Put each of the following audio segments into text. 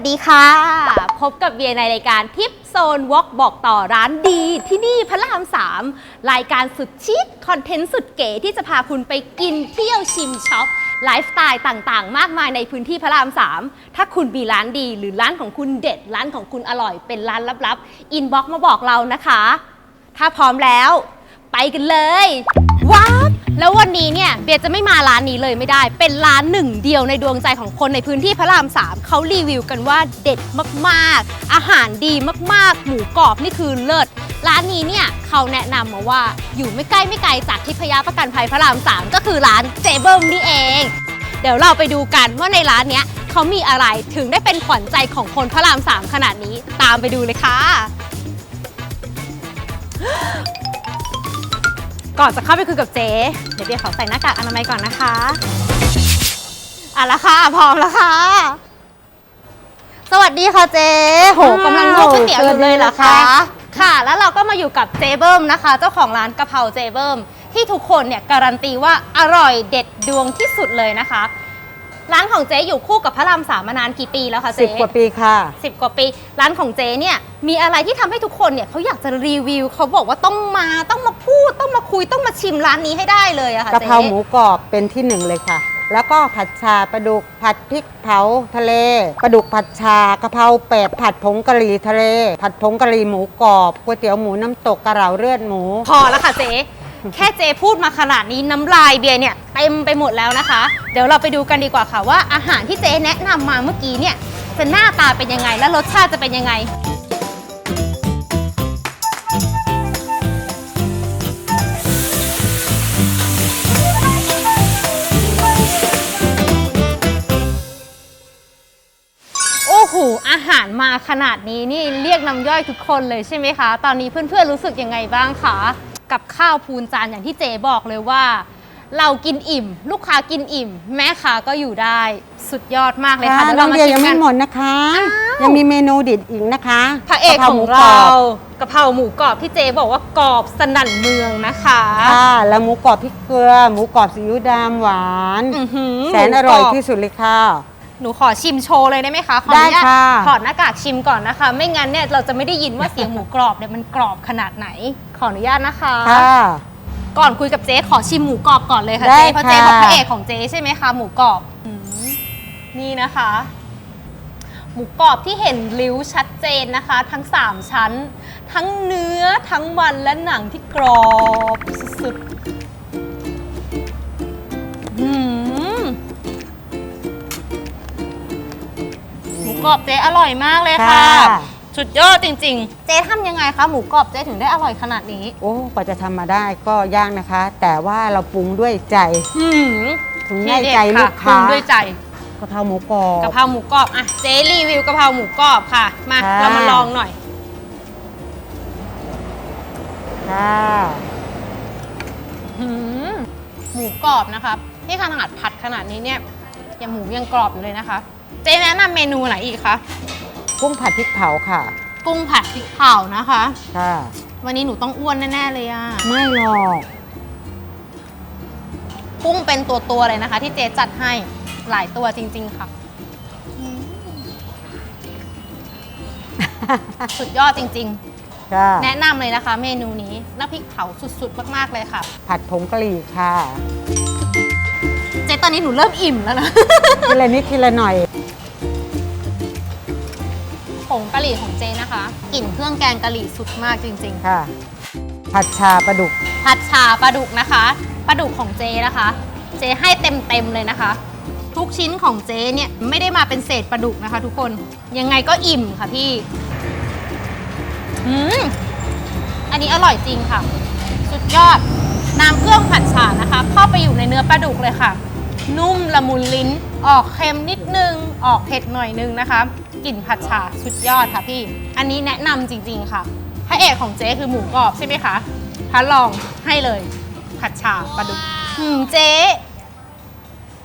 วัสดีค่ะ พบกับเบียในรายการทิปโซนวอล์กบอกต่อร้านดี ที่นี่พระราม3รายการสุดชิคคอนเทนต์สุดเก๋ที่จะพาคุณไปกินเที่ยวชิมช็อปไลฟ์สไตล์ต่างๆ มากมายในพื้นที่พระราม3ถ้าคุณมีร้านดีหรือร้านของคุณเด็ด ร้านของคุณอร่อยเป็นร้านลับๆอินบ็อกมาบอกเรานะคะ ถ้าพร้อมแล้ว ไปกันเลย ว้า วันนี้เนี่ยเบียร์จะไม่มาร้านนี้เลยไม่ได้ เป็นร้านหนึ่งเดียวในดวงใจของคนในพื้นที่พระรามสามเขารีวิวกันว่าเด็ดมากๆ อาหารดีมากๆ หมูกรอบนี่คือเลิศ ร้านนี้เนี่ยเขาแนะนำมาว่าอยู่ไม่ใกล้ไม่ไกลจากทิพยประกันภัยพระรามสามก็คือร้านเจเบิลนี่เอง เดี๋ยวเราไปดูกันว่าในร้านเนี้ยเขามีอะไรถึงได้เป็นขวัญใจของคนพระรามสามขนาดนี้ตามไปดูเลยค่ะ ก่อนจะเข้าไปคุยกับเจ๊เดี๋ยวเบียร์ขอใส่หน้ากากอนามัยก่อนนะคะอะละค่ะพร้อมแล้วค่ะ สวัสดีค่ะเจ๊โหกำลังลวกก๋วยเตี๋ยวอยู่เลยเหรอคะค่ะ แล้วเราก็มาอยู่กับเจเบิ้มนะคะ เจ้าของร้านกะเพราเจเบิ้มที่ทุกคนเนี่ยการันตีว่าอร่อยเด็ดดวงที่สุดเลยนะคะ ร้านของเจ๊อยู่คู่กับพระรามสามมานานกี่ปีแล้วคะเจ๊สิบกว่าปีค่ะ สิบกว่าปี ร้านของเจ๊เนี่ยมีอะไรที่ทำให้ทุกคนเนี่ยเขาอยากจะรีวิวเขาบอกว่าต้องมาต้องมาพูดต้องมาคุยต้องมาชิมร้านนี้ให้ได้เลยอะค่ะกะเจ๊เพราหมูกรอบเป็นที่หนึ่งเลยค่ะ แล้วก็ผัดชาปลาดุกผัดพริกเผาทะเลปลาดุกผัดชากะเพราเป็ดผัดผงกะหรี่ทะเล ผัดผงกะหรี่หมูกรอบก๋วยเตี๋ยวหมูน้ำตกกะเหราเลือดหมู พอแล้วค่ะเจ๊แค่เจ๊พูดมาขนาดนี้น้ำลายเบียร์เนี่ยเต็มไปหมดแล้วนะคะเดี๋ยวเราไปดูกันดีกว่าค่ะว่าอาหารที่เจ๊แนะนำมาเมื่อกี้เนี่ยจะหน้าตาเป็นยังไง และรสชาติจะเป็นยังไง โอ้โห อาหารมาขนาดนี้นี่เรียกน้ำย่อยทุกคนเลยใช่ไหมคะ ตอนนี้เพื่อนๆรู้สึกยังไงบ้างคะ กับข้าวพูนจานอย่างที่เจบอกเลยว่า เรากินอิ่ม ลูกค้ากินอิ่ม แม่ค้าก็อยู่ได้สุดยอดมากเลยค่ะค่ะเดี๋ยวน้อเรางมาเดียชิยังมกัไม่นหมดนะคะอ้าวยังมีเมนูเด็ดอีกนะคะพระเอกกะพของหมูกเราบกะเพราหมูกรอบที่เจบอกว่ากรอบสนั่นเมืองนะคะค่ะแล้วหมูกรอบพริกเกลือ หมูกรอบซีอิ๊วดำหวานอื้อหือแสนอร่อยหมูกบ ที่สุดเลยค่ะ หนูขอชิมโชว์เลยได้ไหมคะขออนุญาตได้ค่ะ ถอดหน้ากากชิมก่อนนะคะ ไม่งั้นเนี่ยเราจะไม่ได้ยินว่าเสียงหมูกรอบเนี่ยมันกรอบขนาดไหน ขออนุญาตนะคะ ค่ะ ก่อนคุยกับเจ๊ขอชิมหมูกรอบก่อนเลยค่ะได้เจ๊เพราะเจ๊บอกค่ะ พระเอกของเจ๊ใช่ไหมคะหมูกรอบอืมนี่นะคะ หมูกรอบที่เห็นริ้วชัดเจนนะคะ ทั้ง 3 ชั้น ทั้งเนื้อทั้งมันและหนังที่กรอบสุดๆอืมหมูกรอบเจ๊อร่อยมากเลยค่ะ ค่ะ สุดยอดจริง ๆ เจ๊ทำยังไงคะ หมูกรอบเจ๊ถึงได้อร่อยขนาดนี้โอ้กว่าจะทำมาได้ก็ยากนะคะ แต่ว่าเราปรุงด้วยใจ หืมถึงได้ใจลูกปรุค้างด้วยใจกะเพราหมูกรอบ กะเพราหมูกรอบอะเจ๊รีวิวกะเพราหมูกรอบค่ะ มาค่ะ เรามาลองหน่อย ค่ะหืมหมูกรอบนะคะที่ขนาดผัดขนาดนี้เนี่ยยังหมูยังกรอบอยู่เลยนะคะ เจ๊แนะนำเมนูไหนอีกคะ กุ้งผัดพริกเผาค่ะ กุ้งผัดพริกเผานะคะ ค่ะ วันนี้หนูต้องอ้วนแน่ ๆ เลยอะไม่หรอก กุ้งเป็นตัวตัวๆเลยนะคะ ที่เจ๊จัดให้หลายตัวจริง ๆ ค่ะอืมสุดยอดจริงๆค่ะแนะนำเลยนะคะ เมนูนี้น้ำพริกเผาสุด ๆ มากๆเลยค่ะ ผัดผงกะหรี่ค่ะ เจ๊ตอนนี้หนูเริ่มอิ่มแล้วนะ ทีละนิดทีละหน่อยผ งกะหรี่ของเจ๊นะคะกลิ่นเครื่องแกงกะหรี่สุดมากจริงค่ะ ผัดชาปลาดุกๆผัดชาปลาดุกนะคะปลาดุกของเจ๊นะคะ เจ๊ให้เต็มๆเลยนะคะ ทุกชิ้นของเจ๊เนี่ยไม่ได้มาเป็นเศษปลาดุกนะคะ ทุกคนยังไงก็อิ่มค่ะพี่อืมอันนี้อร่อยจริงค่ะ สุดยอดน้ำเครื่องผัดฉ่านะคะ เข้าไปอยู่ในเนื้อปลาดุกเลยค่ะ นุ่มละมุนลิ้น ออกเค็มนิดนึง ออกเผ็ดหน่อยนึงนะคะ กลิ่นผัดฉ่าสุดยอดค่ะพี่ อันนี้แนะนำจริง ๆ ค่ะพระเอกของเจ๊คือหมูกรอบใช่ไหมคะพัดลองให้เลยผัดฉ่าปลาดุกหืมเจ๊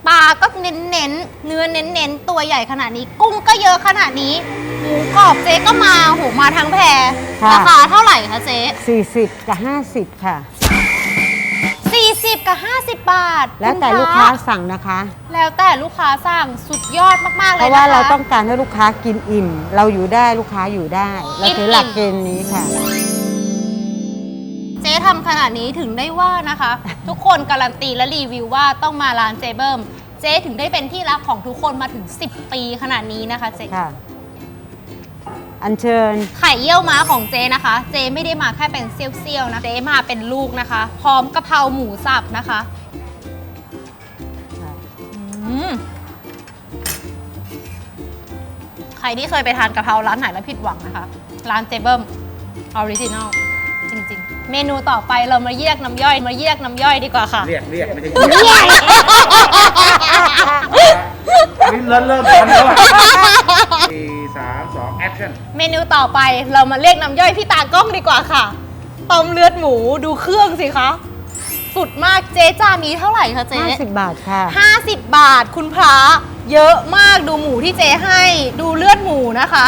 ปลาก็เน้นๆเนื้อเน้นๆตัวใหญ่ขนาดนี้ กุ้งก็เยอะขนาดนี้ หมูกรอบเจ๊ก็มาโหมาทั้งแพรค่ะราคาเท่าไหร่คะเจ๊40 กับ 50 ค่ะ 40 40กับ 50 บาทแล้วแต่ณะลูกค้าสั่งนะคะ แล้วแต่ลูกค้าสั่งสุดยอดมากๆเลเพยราะนะคะว่าเราต้องการให้ลูกค้ากินอิ่ม เราอยู่ได้ลูกค้าอยู่ได้ เราถือหลักเกณฑ์นี้ค่ะ เจ๊ทำขนาดนี้ถึงได้ว่านะคะ ทุกคนการันตีและรีวิวว่าต้องมาร้านเจเบิมเจ๊ถึงได้เป็นที่รักของทุกคนมาถึง 10 ปีขนาดนี้นะคะเจ๊ค่ะ อัญเชิญ ไข่เยี่ยวม้าของเจ๊นะคะ เจ๊ไม่ได้มาแค่เป็นเซี่ยวๆนะ เจ๊มาเป็นลูกนะคะ พร้อมกะเพราหมูสับนะคะอืมใครที่เคยไปทานกะเพราร้านไหนแล้วผิดหวังนะคะ ร้านเจเบิมออริจินอลจริงๆ เมนูต่อไปเรามาแยกน้ำย่อย มาแยกน้ำย่อยดีกว่าค่ะ เรียกเรียกไม่ใช่เรียกนี่เริ่มเริ่มทันแล้วอะ สี่สามสองแอคชั่นเมนูต่อไปเรามาเรียกน้ำย่อยพี่ตากล้องดีกว่าค่ะต้มเลือดหมูดูเครื่องสิคะ สุดมากเจ๊จานนี้เท่าไหร่คะเจ๊50 บาทค่ะ50บาทคุณพระเยอะมากดูหมูที่เจ๊ให้ ดูเลือดหมูนะคะ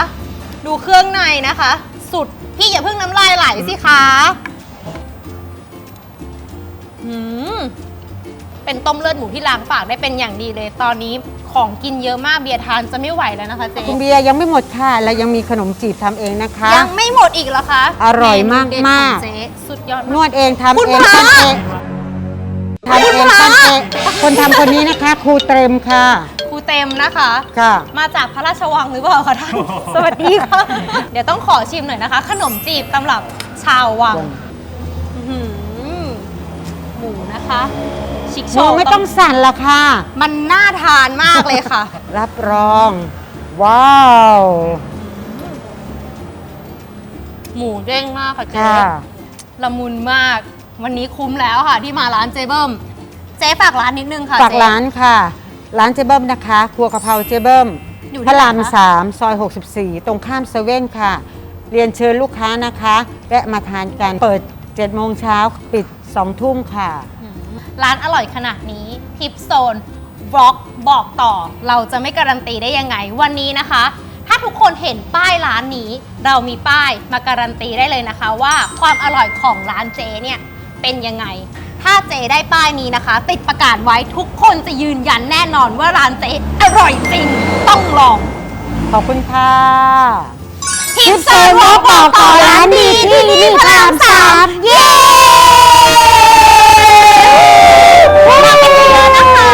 ดูเครื่องในนะคะ สุดพี่อย่าเพิ่งน้ำลายไหลสิคะหืม เป็นต้มเลือดหมูที่ล้างปากได้เป็นอย่างดีเลย ตอนนี้ของกินเยอะมากเบียร์ทานจะไม่ไหวแล้วนะคะเจ๊คุณเบียร์ยังไม่หมดค่ะและยังมีขนมจีบทำเองนะคะ ยังไม่หมดอีกเหรอคะอร่อยมากเนูเด็ดมากของเจ๊สุดยอดนมาก วดเองทำคุณเองพระทำเองทำเองทำเองคนทำคนนี้นะคะ ครูเตรมค่ะครูเต็มนะคะ ค่ะ มาจากพระราชวังหรือเปล่าคะท่าน สวัสดีค่ะ เดี๋ยวต้องขอชิมหน่อยนะคะ ขนมจีบตำรับชาววังอื้อหือหมูนะคะ ชิคหโชมูว์ไม่ต้องสั่นละค่ะ มันน่าทานมากเลยค่ะ รับรอง ว้าว หมูเด้งมากค่ะเจ๊ ค่ะ ละมุนมาก วันนี้คุ้มแล้วค่ะ ที่มาร้านเจเบิ้ม เจ๊ฝากร้านนิดนึงค่ะฝากเจ๊ ร้านค่ะ ร้านเจเบิ้มนะคะ ครัวกะเพราเจเบิ้มอยู่ที่พระรามไหนคะ สามซอย 64 ตรงข้ามเซเว่นค่ะ เรียนเชิญลูกค้านะคะ แวะมาทานกัน เปิด7โมงเช้าปิด 2 ทุ่มค่ะอืม ร้านอร่อยขนาดนี้ทิปโซนบล็อกบอกต่อ เราจะไม่การันตีได้ยังไง วันนี้นะคะ ถ้าทุกคนเห็นป้ายร้านนี้ เรามีป้ายมาการันตีได้เลยนะคะ ว่าความอร่อยของร้านเจเนี่ยเป็นยังไง ถ้าเจได้ป้ายนี้นะคะ ติดประกาศไว้ทุกคนจะยืนยันแน่นอนว่าร้านเจอร่อยจริงต้องลองขอบคุณค่ะทิปโซนบล็อกบอกต่อร้านดีที่นี่พระรามสามเย้ มากันเยอะๆนะคะ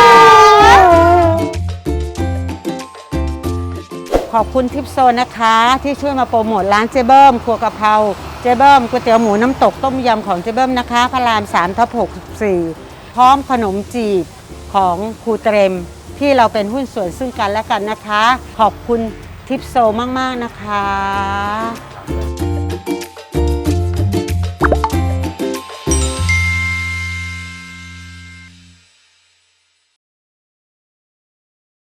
ขอบคุณทิปโซนนะคะ ที่ช่วยมาโปรโมทร้านเจเบิ้มครัวกะเพราเจเบิ้มก๋วยเตี๋ยวหมูน้ำตกต้มยำของเจเบิ้มนะคะ พระราม3ทับ64 พร้อมขนมจีบของครูเตรม ที่เราเป็นหุ้นส่วนซึ่งกันและกันนะคะ ขอบคุณทิปโซมาก ๆ นะคะ